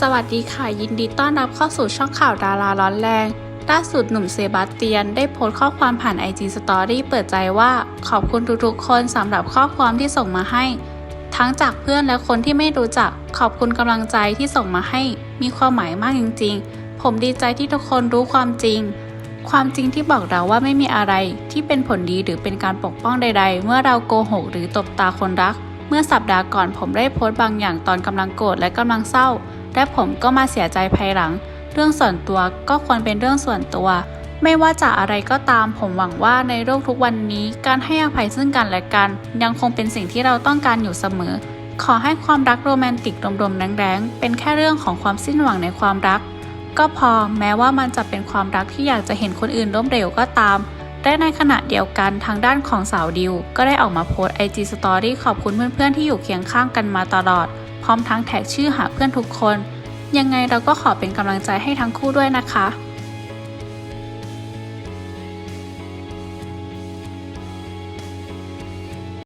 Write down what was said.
สวัสดีค่ะ ยินดีต้อนรับเข้าสู่ช่องข่าวดาราร้อนแรง ล่าสุดหนุ่มเซบาสเตียนได้โพสต์ข้อความผ่าน IG Story เปิดใจว่าขอบคุณทุกๆคนสำหรับข้อความที่ส่งมาให้ ทั้งจากเพื่อนและคนที่ไม่รู้จัก ขอบคุณกำลังใจที่ส่งมาให้ มีความหมายมากจริง ๆ ผมดีใจที่ทุกคนรู้ความจริง ความจริงที่บอกเราว่าไม่มีอะไรที่เป็นผลดีหรือเป็นการปกป้องใด ๆ เมื่อเราโกหกหรือตบตาคนรัก เมื่อสัปดาห์ก่อนผมได้โพสต์บางอย่างตอนกำลังโกรธและกำลังเศร้า และผมก็มาเสียใจภายหลัง เรื่องส่วนตัวก็ควรเป็นเรื่องส่วนตัว ไม่ว่าจะอะไรก็ตาม ผมหวังว่าในโลกทุกวันนี้ การให้อภัยซึ่งกันและกัน ยังคงเป็นสิ่งที่เราต้องการอยู่เสมอ ขอให้ความรักโรแมนติกรมๆแรงๆเป็นแค่เรื่องของความสิ้นหวังในความรัก ก็พอแม้ว่ามันจะเป็นความรักที่อยากจะเห็นคนอื่นล้มเหลวก็ตามและในขณะเดียวกันทางด้านของสาวดิว ก็ได้ออกมาโพสต์ IG Story ขอบคุณเพื่อนๆที่อยู่เคียงข้างกันมาตลอด พร้อมทั้งแท็กชื่อหาเพื่อนทุกคน ยังไงเราก็ขอเป็นกำลังใจให้ทั้งคู่ด้วยนะคะ